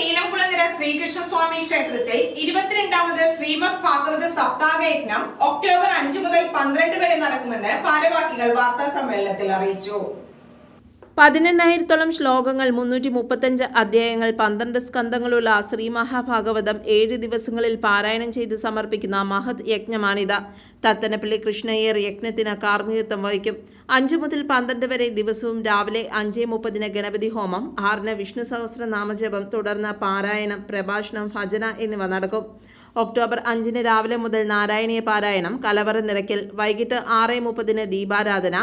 നീലംകുളങ്ങര ശ്രീകൃഷ്ണസ്വാമി ക്ഷേത്രത്തിൽ ഇരുപത്തിരണ്ടാമത് ശ്രീമദ് ഭാഗവത സപ്താഹ യജ്ഞം ഒക്ടോബർ അഞ്ച് മുതൽ പന്ത്രണ്ട് വരെ നടക്കുമെന്ന് ഭാരവാഹികൾ വാർത്താ സമ്മേളനത്തിൽ അറിയിച്ചു. പതിനെണ്ണായിരത്തോളം ശ്ലോകങ്ങൾ മുന്നൂറ്റി മുപ്പത്തഞ്ച് അധ്യായങ്ങൾ പന്ത്രണ്ട് സ്കന്ധങ്ങളുള്ള ശ്രീ മഹാഭാഗവതം ഏഴ് ദിവസങ്ങളിൽ പാരായണം ചെയ്ത് സമർപ്പിക്കുന്ന മഹത് യജ്ഞമാണിത്. തത്തനപ്പള്ളി കൃഷ്ണയ്യർ യജ്ഞത്തിന് കാർമ്മികത്വം വഹിക്കും. അഞ്ചു മുതൽ പന്ത്രണ്ട് വരെ ദിവസവും രാവിലെ അഞ്ച് മുപ്പതിന് ഗണപതി ഹോമം ആറിന് വിഷ്ണു സഹസ്ര സഹസ്രനാമജപം തുടർന്ന് പാരായണം പ്രഭാഷണം ഭജന എന്നിവ നടക്കും. ഒക്ടോബർ അഞ്ചിന് രാവിലെ മുതൽ നാരായണീയ പാരായണം കലവറ നിരക്കിൽ വൈകിട്ട് ആറ് മുപ്പതിന് ദീപാരാധന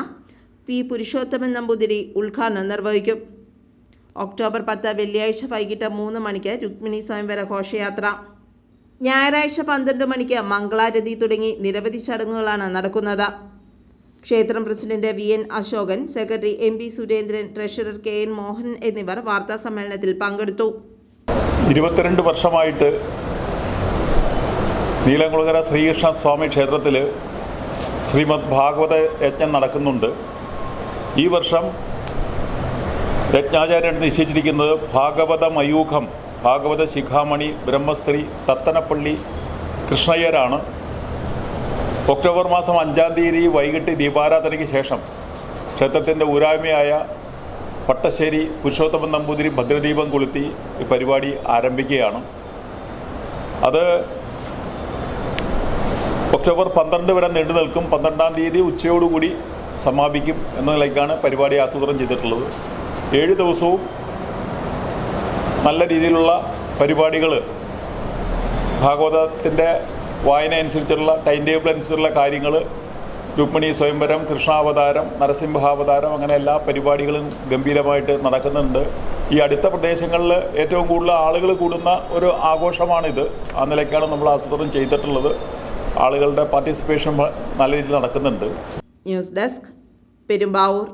പി പുരുഷോത്തമൻ നമ്പൂതിരി ഉദ്ഘാടനം നിർവഹിക്കും. ഒക്ടോബർ പത്ത് വെള്ളിയാഴ്ച വൈകിട്ട് മൂന്ന് മണിക്ക് രുക്മിണി സ്വയംവര ഘോഷയാത്ര. ഞായറാഴ്ച പന്ത്രണ്ട് മണിക്ക് മംഗളാരതി തുടങ്ങി നിരവധി ചടങ്ങുകളാണ് നടക്കുന്നത്. ക്ഷേത്രം president V N Ashokan secretary M P Surendran treasurer K N Mohan എന്നിവർ വാർത്താ സമ്മേളനത്തിൽ പങ്കെടുത്തു. ഇരുപത്തിരണ്ട് വർഷമായിട്ട് നീലംകുളകര ശ്രീകൃഷ്ണ സ്വാമി ക്ഷേത്രത്തിൽ ശ്രീമദ് ഭാഗവത യജ്ഞം നടക്കുന്നുണ്ട്. ഈ വർഷം യജ്ഞാചാര്യൻ നിശ്ചയിച്ചിരിക്കുന്നത് ഭാഗവത മയൂഖം ഭാഗവത ശിഖാമണി ബ്രഹ്മസ്ത്രീ തത്തനപ്പള്ളി കൃഷ്ണയ്യരാണ്. ഒക്ടോബർ മാസം അഞ്ചാം തീയതി വൈകിട്ട് ദീപാരാധനയ്ക്ക് ശേഷം ക്ഷേത്രത്തിന്റെ ഊരായ്മയായ പട്ടശ്ശേരി പുരുഷോത്തമൻ നമ്പൂതിരി ഭദ്രദീപം കൊളുത്തി ഈ പരിപാടി ആരംഭിക്കുകയാണ്. അത് ഒക്ടോബർ പന്ത്രണ്ട് വരെ നീണ്ടു നിൽക്കും പന്ത്രണ്ടാം തീയതി ഉച്ചയോടുകൂടി സമാപിക്കും എന്ന നിലയ്ക്കാണ് പരിപാടി ആസൂത്രണം ചെയ്തിട്ടുള്ളത്. ഏഴ് ദിവസവും നല്ല രീതിയിലുള്ള പരിപാടികൾ ഭാഗവതത്തിന്റെ വായന അനുസരിച്ചുള്ള ടൈം ടേബിൾ അനുസരിച്ചുള്ള കാര്യങ്ങൾ രുക്മിണി സ്വയംവരം കൃഷ്ണാവതാരം നരസിംഹാവതാരം അങ്ങനെ എല്ലാ പരിപാടികളും ഗംഭീരമായിട്ട് നടക്കുന്നുണ്ട്. ഈ അടുത്ത പ്രദേശങ്ങളിൽ ഏറ്റവും കൂടുതൽ ആളുകൾ കൂടുന്ന ഒരു ആഘോഷമാണിത്. ആ നിലയ്ക്കാണ് നമ്മൾ ആസൂത്രണം ചെയ്തിട്ടുള്ളത്. ആളുകളുടെ പാർട്ടിസിപ്പേഷൻ നല്ല രീതിയിൽ നടക്കുന്നുണ്ട്. News desk Perumbavoor